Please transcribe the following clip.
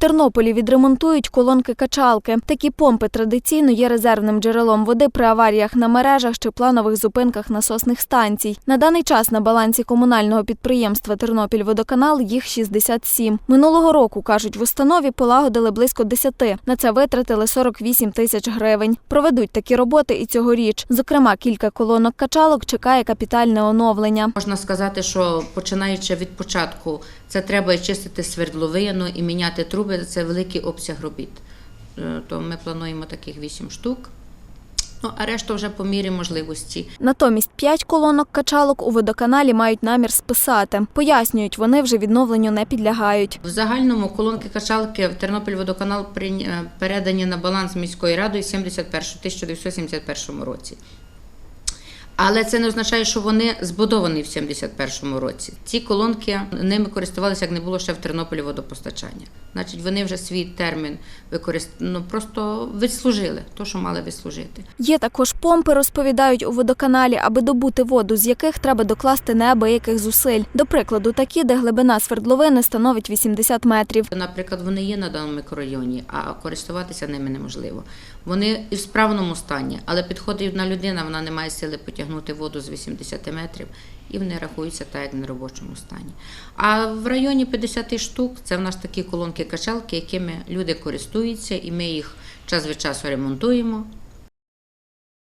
Тернополі відремонтують колонки качалки. Такі помпи традиційно є резервним джерелом води при аваріях на мережах чи планових зупинках насосних станцій. На даний час на балансі комунального підприємства Тернопільводоканал їх 67. Минулого року, кажуть, в установі полагодили близько 10. На це витратили 48 тисяч гривень. Проведуть такі роботи і цьогоріч. Зокрема, кілька колонок качалок чекає капітальне оновлення. Можна сказати, що починаючи від початку, це треба чистити свердловину і міняти труби. Це великий обсяг робіт. Е, То ми плануємо таких 8 штук. Ну, а решта вже по мірі можливості. Натомість п'ять колонок качалок у водоканалі мають намір списати. Пояснюють, вони вже відновленню не підлягають. В загальному колонки качалки в Тернопіль водоканал е, передані на баланс міської ради 71 1971 році. Але це не означає, що вони збудовані в 71-му році. Ці колонки ними користувалися, як не було ще в Тернополі водопостачання. Значить, вони вже свій термін використ... ну, просто відслужили, то, що мали відслужити. Є також помпи, розповідають у водоканалі, аби добути воду, з яких треба докласти неабияких зусиль. До прикладу, такі, де глибина свердловини становить 80 метрів. Наприклад, вони є на даному мікрорайоні, а користуватися ними неможливо. Вони і в справному стані, але підходить одна людина, вона не має сили потягнути воду з 80 метрів, і вони рахуються так, як на робочому стані. А в районі 50 штук це в нас такі колонки качалки, якими люди користуються, і ми їх час від часу ремонтуємо.